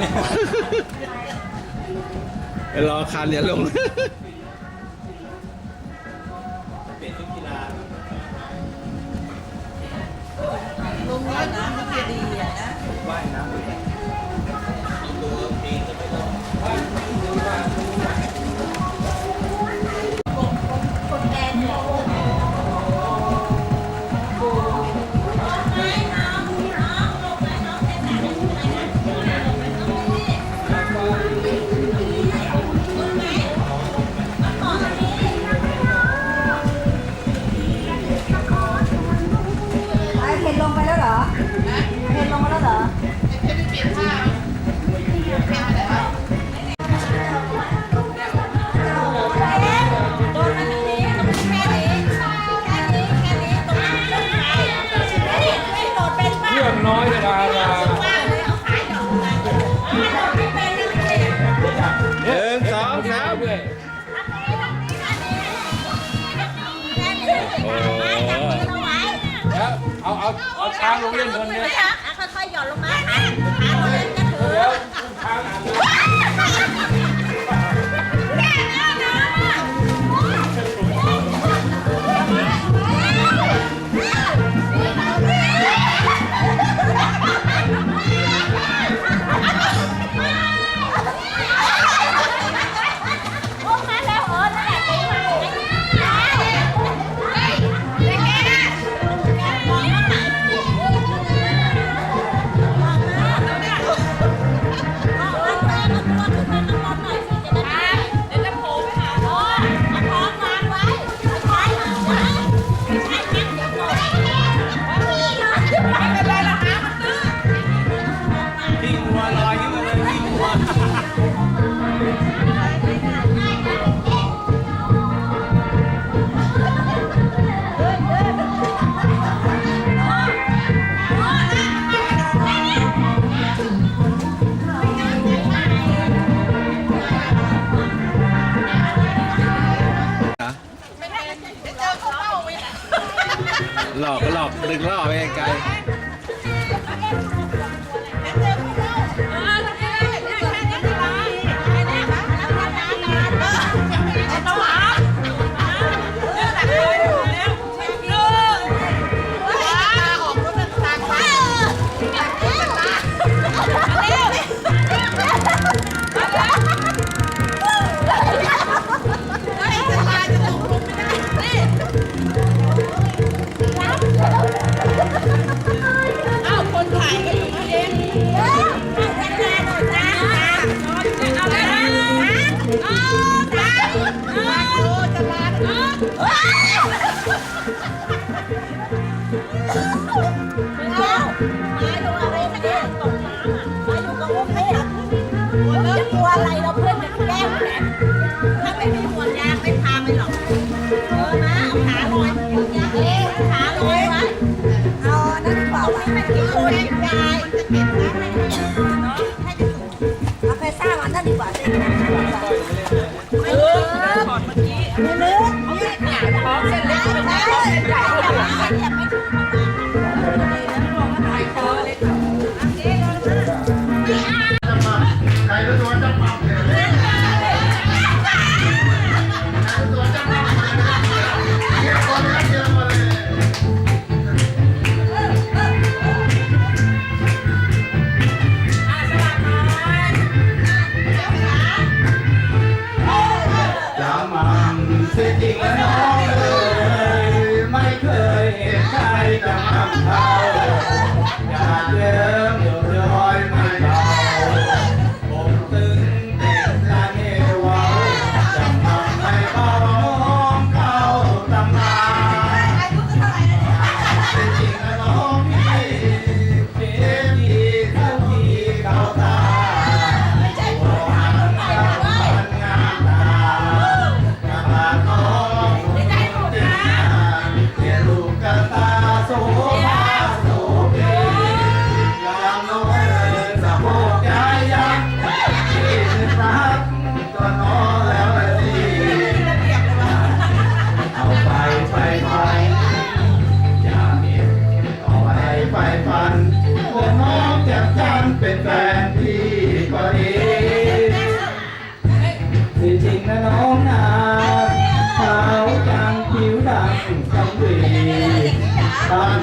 เนี่ย ไปรอคานเหรียญลง เปลี่ยลงแล้วน้ำมันจะดีอะนะ ว่ายน้ำ 我插入面盆的。 ขาลอยเอ๊ะขาลอยไว้เอนั่นดีกว่ามันกิโคนยายจะเก็บไว้ให้เนาะให้สูงเอาไปสร้างอันนั้นดีกว่า็นแฟนพี่ก็ดีที่จริงนะน้องนาขาวจังผิวดำสังเวีตาม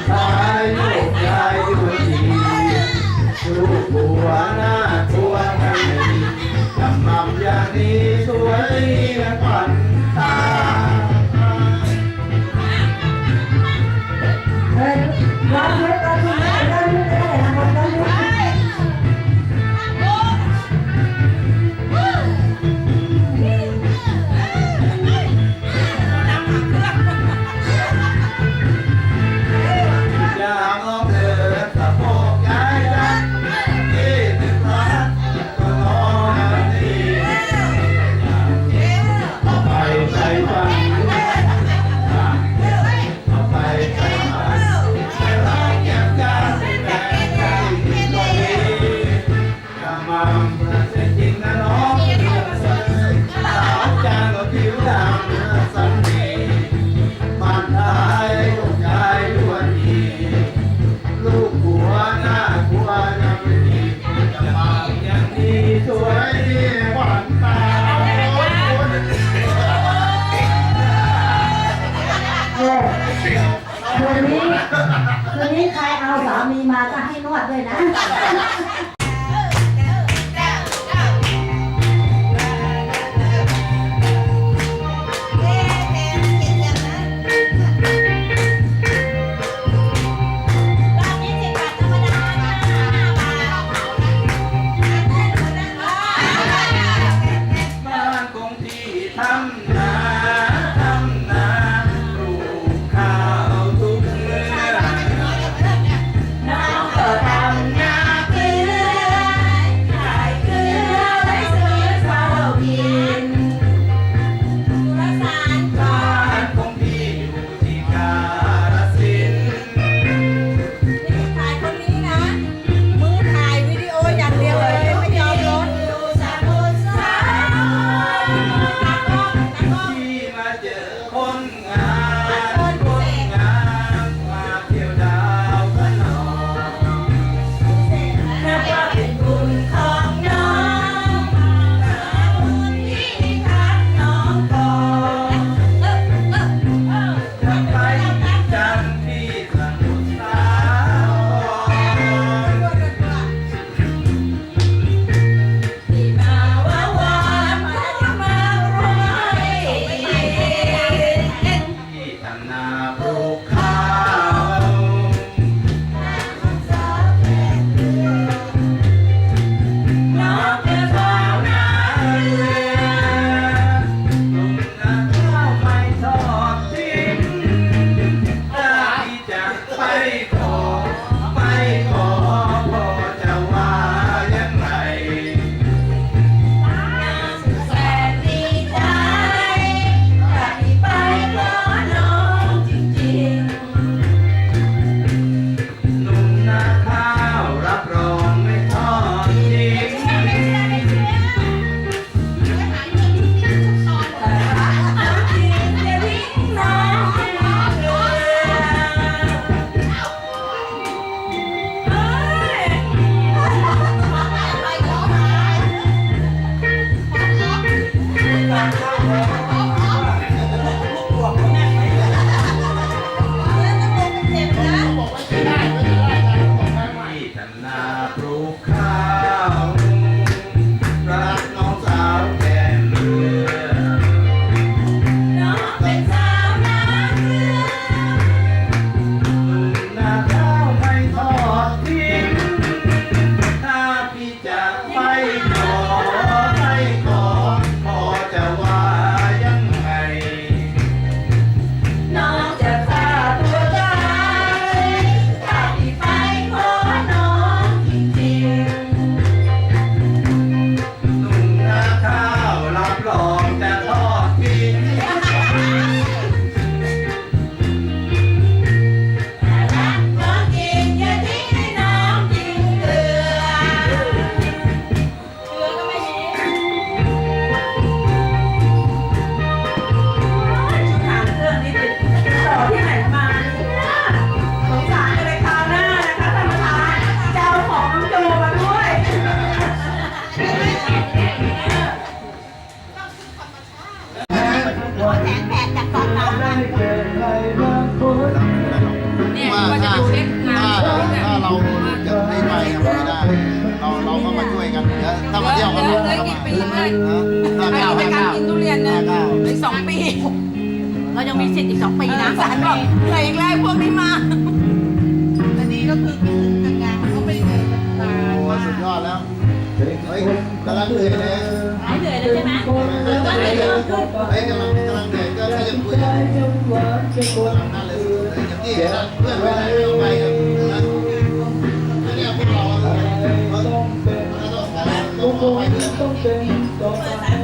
ที่เพื่อนเวลาที่เราไปนะแล้วเนี่ยพวกเราเราต้องเป็นเราต้องสารต้องต้องต้องเป็นต้องสาร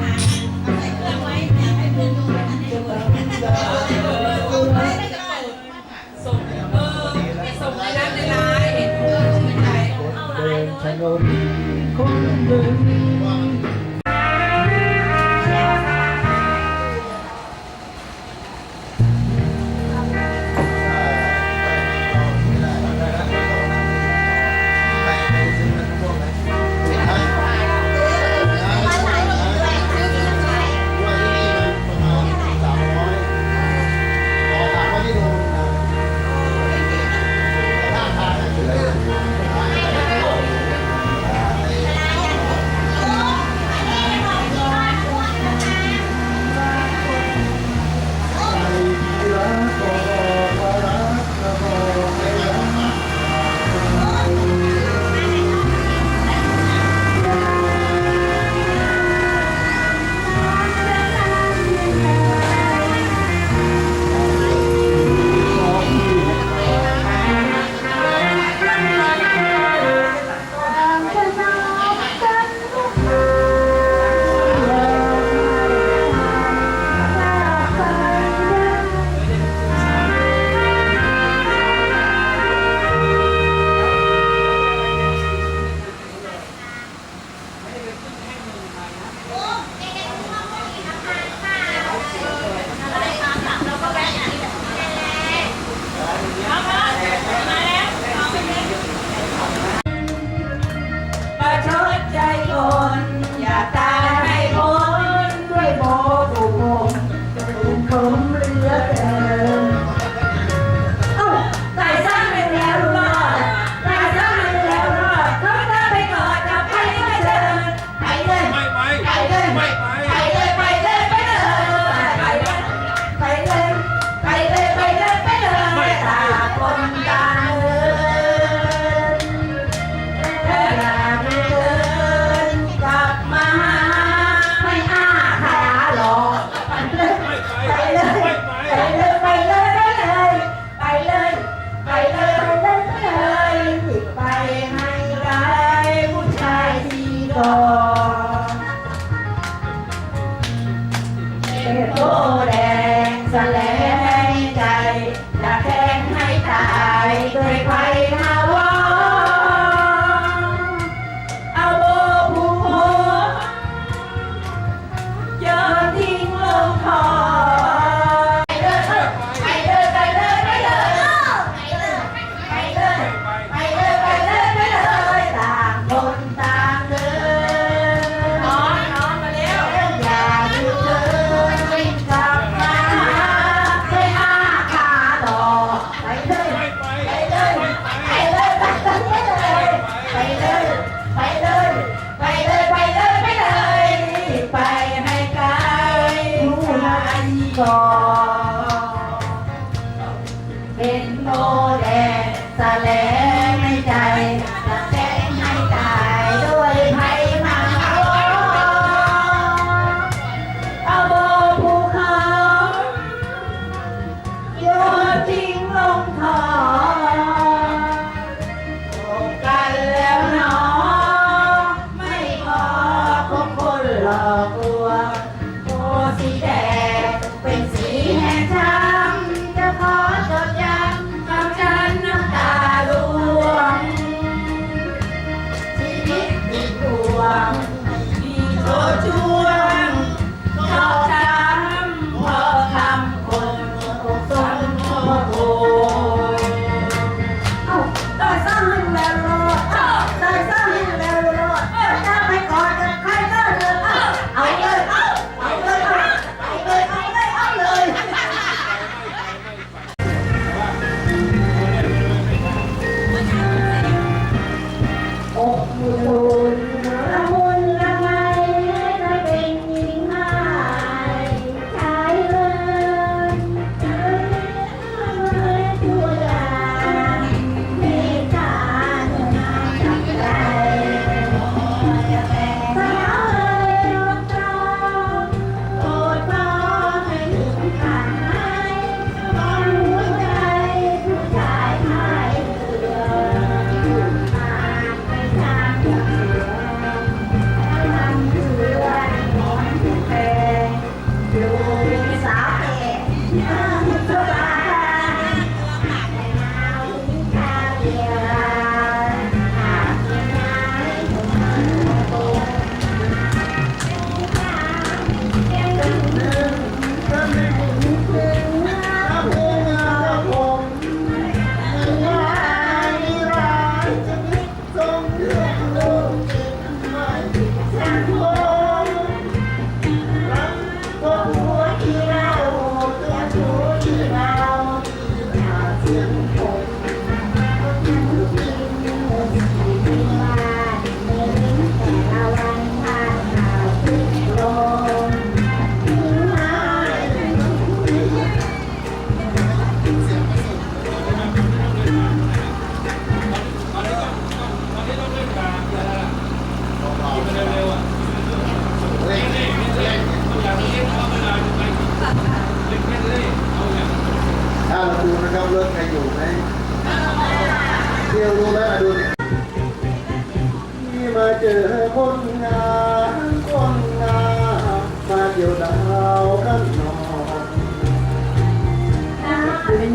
ต้องใส่เครื่องไว้อยากให้เพื่อนดูนะส่งในร้านในร้านเห็นเพื่อนชื่นใจเอาร้านเลย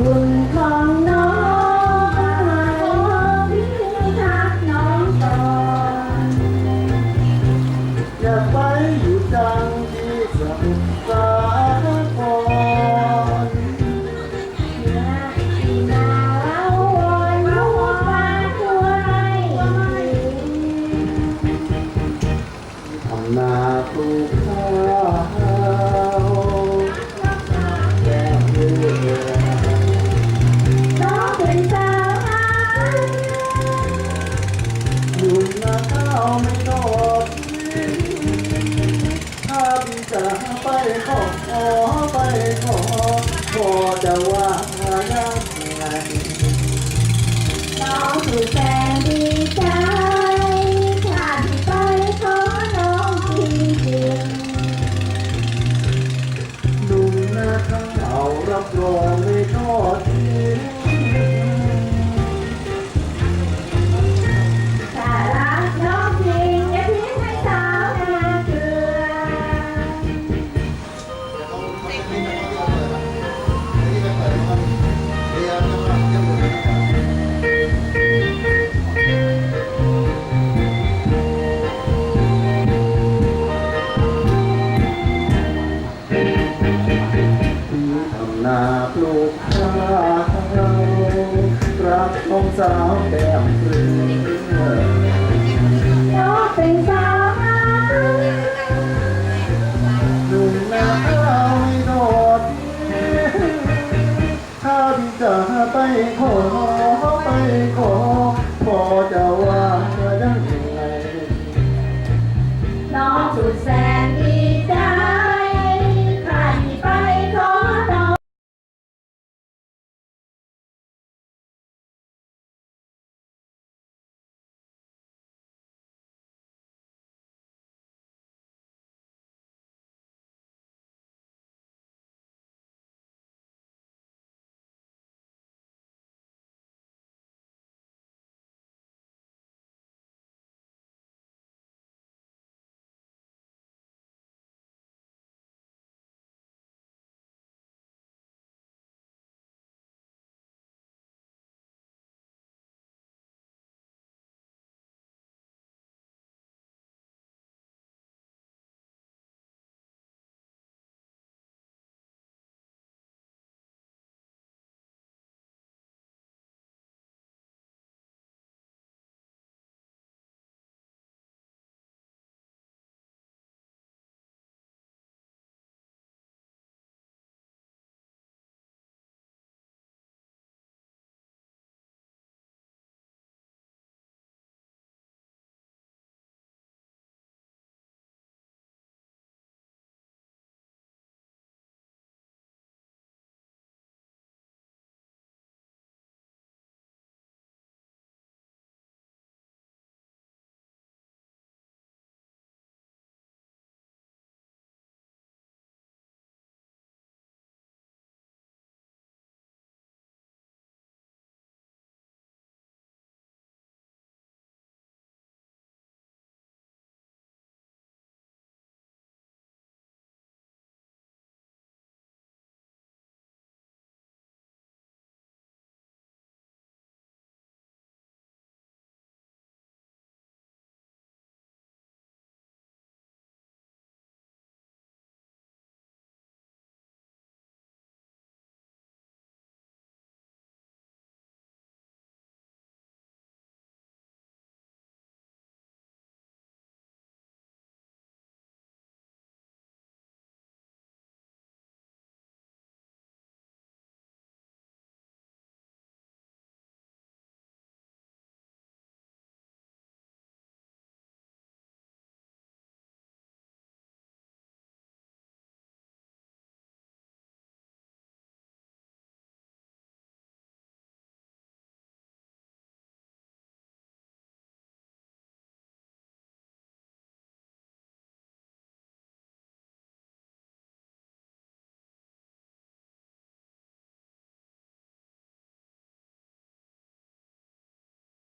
Thank. now to pay.